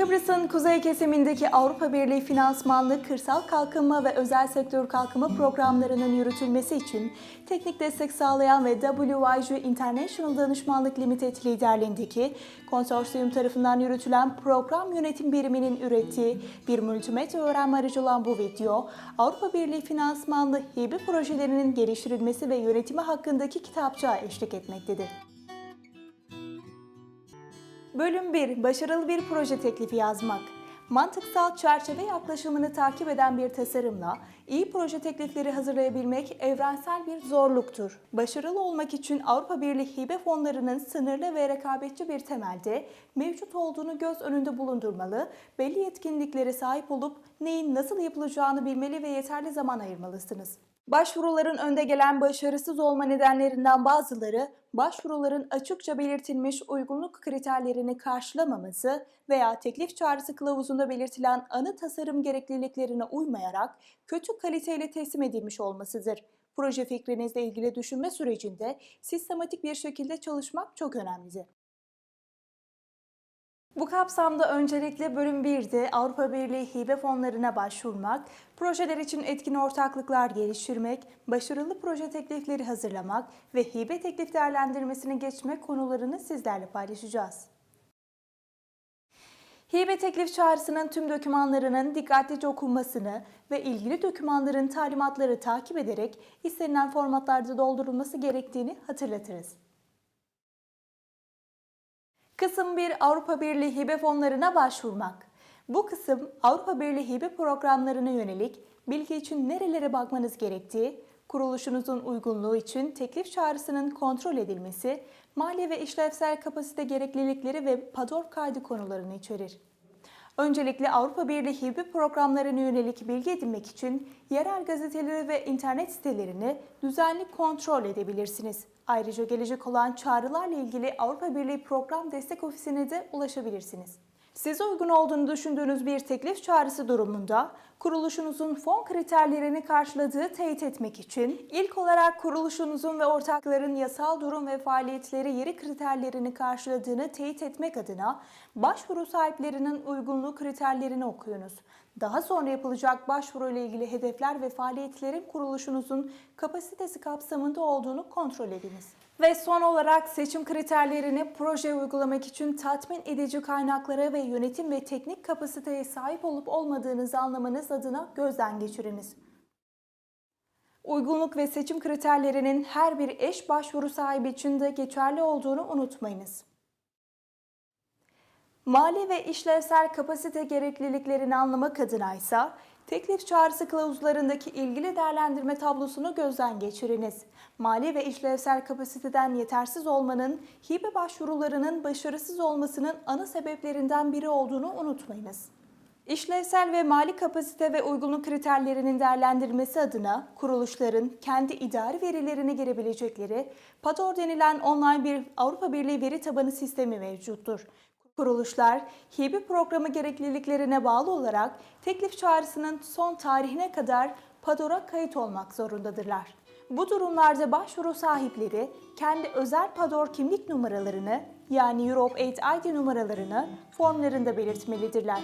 Kıbrıs'ın kuzey kesimindeki Avrupa Birliği finansmanlı kırsal kalkınma ve özel sektör kalkınma programlarının yürütülmesi için teknik destek sağlayan ve WIG International Danışmanlık Limited liderliğindeki konsorsiyum tarafından yürütülen program yönetim biriminin ürettiği bir multimedya öğrenme aracı olan bu video, Avrupa Birliği finansmanlı hibe projelerinin geliştirilmesi ve yönetimi hakkındaki kitapçığa eşlik etmektedir. Bölüm 1. Başarılı bir proje teklifi yazmak. Mantıksal çerçeve yaklaşımını takip eden bir tasarımla iyi proje teklifleri hazırlayabilmek evrensel bir zorluktur. Başarılı olmak için Avrupa Birliği hibe fonlarının sınırlı ve rekabetçi bir temelde mevcut olduğunu göz önünde bulundurmalı, belli yetkinliklere sahip olup neyin nasıl yapılacağını bilmeli ve yeterli zaman ayırmalısınız. Başvuruların önde gelen başarısız olma nedenlerinden bazıları, başvuruların açıkça belirtilmiş uygunluk kriterlerini karşılamaması veya teklif çağrısı kılavuzunda belirtilen anı tasarım gerekliliklerine uymayarak kötü kaliteyle teslim edilmiş olmasıdır. Proje fikrinizle ilgili düşünme sürecinde sistematik bir şekilde çalışmak çok önemlidir. Bu kapsamda öncelikle bölüm 1'de Avrupa Birliği hibe fonlarına başvurmak, projeler için etkin ortaklıklar geliştirmek, başarılı proje teklifleri hazırlamak ve hibe teklif değerlendirmesini geçmek konularını sizlerle paylaşacağız. Hibe teklif çağrısının tüm dokümanlarının dikkatlice okunmasını ve ilgili dokümanların talimatları takip ederek istenilen formatlarda doldurulması gerektiğini hatırlatırız. Kısım 1 Avrupa Birliği hibe fonlarına başvurmak. Bu kısım Avrupa Birliği hibe programlarına yönelik bilgi için nerelere bakmanız gerektiği, kuruluşunuzun uygunluğu için teklif çağrısının kontrol edilmesi, mali ve işlevsel kapasite gereklilikleri ve PADOR kaydı konularını içerir. Öncelikle Avrupa Birliği hibe programlarına yönelik bilgi edinmek için yerel gazeteleri ve internet sitelerini düzenli kontrol edebilirsiniz. Ayrıca gelecek olan çağrılarla ilgili Avrupa Birliği Program Destek Ofisi'ne de ulaşabilirsiniz. Size uygun olduğunu düşündüğünüz bir teklif çağrısı durumunda kuruluşunuzun fon kriterlerini karşıladığı teyit etmek için ilk olarak kuruluşunuzun ve ortakların yasal durum ve faaliyetleri yeri kriterlerini karşıladığını teyit etmek adına başvuru sahiplerinin uygunluğu kriterlerini okuyunuz. Daha sonra yapılacak başvuru ile ilgili hedefler ve faaliyetlerin kuruluşunuzun kapasitesi kapsamında olduğunu kontrol ediniz. Ve son olarak seçim kriterlerini projeye uygulamak için tatmin edici kaynaklara ve yönetim ve teknik kapasiteye sahip olup olmadığınızı anlamanız adına gözden geçiriniz. Uygunluk ve seçim kriterlerinin her bir eş başvuru sahibi için de geçerli olduğunu unutmayınız. Mali ve işlevsel kapasite gerekliliklerini anlamak adına ise teklif çağrısı kılavuzlarındaki ilgili değerlendirme tablosunu gözden geçiriniz. Mali ve işlevsel kapasiteden yetersiz olmanın hibe başvurularının başarısız olmasının ana sebeplerinden biri olduğunu unutmayınız. İşlevsel ve mali kapasite ve uygunluk kriterlerinin değerlendirilmesi adına kuruluşların kendi idari verilerini girebilecekleri PADOR denilen online bir Avrupa Birliği veri tabanı sistemi mevcuttur. Kuruluşlar, hibe programı gerekliliklerine bağlı olarak teklif çağrısının son tarihine kadar PADOR'a kayıt olmak zorundadırlar. Bu durumlarda başvuru sahipleri kendi özel PADOR kimlik numaralarını yani Europe 8 ID numaralarını formlarında belirtmelidirler.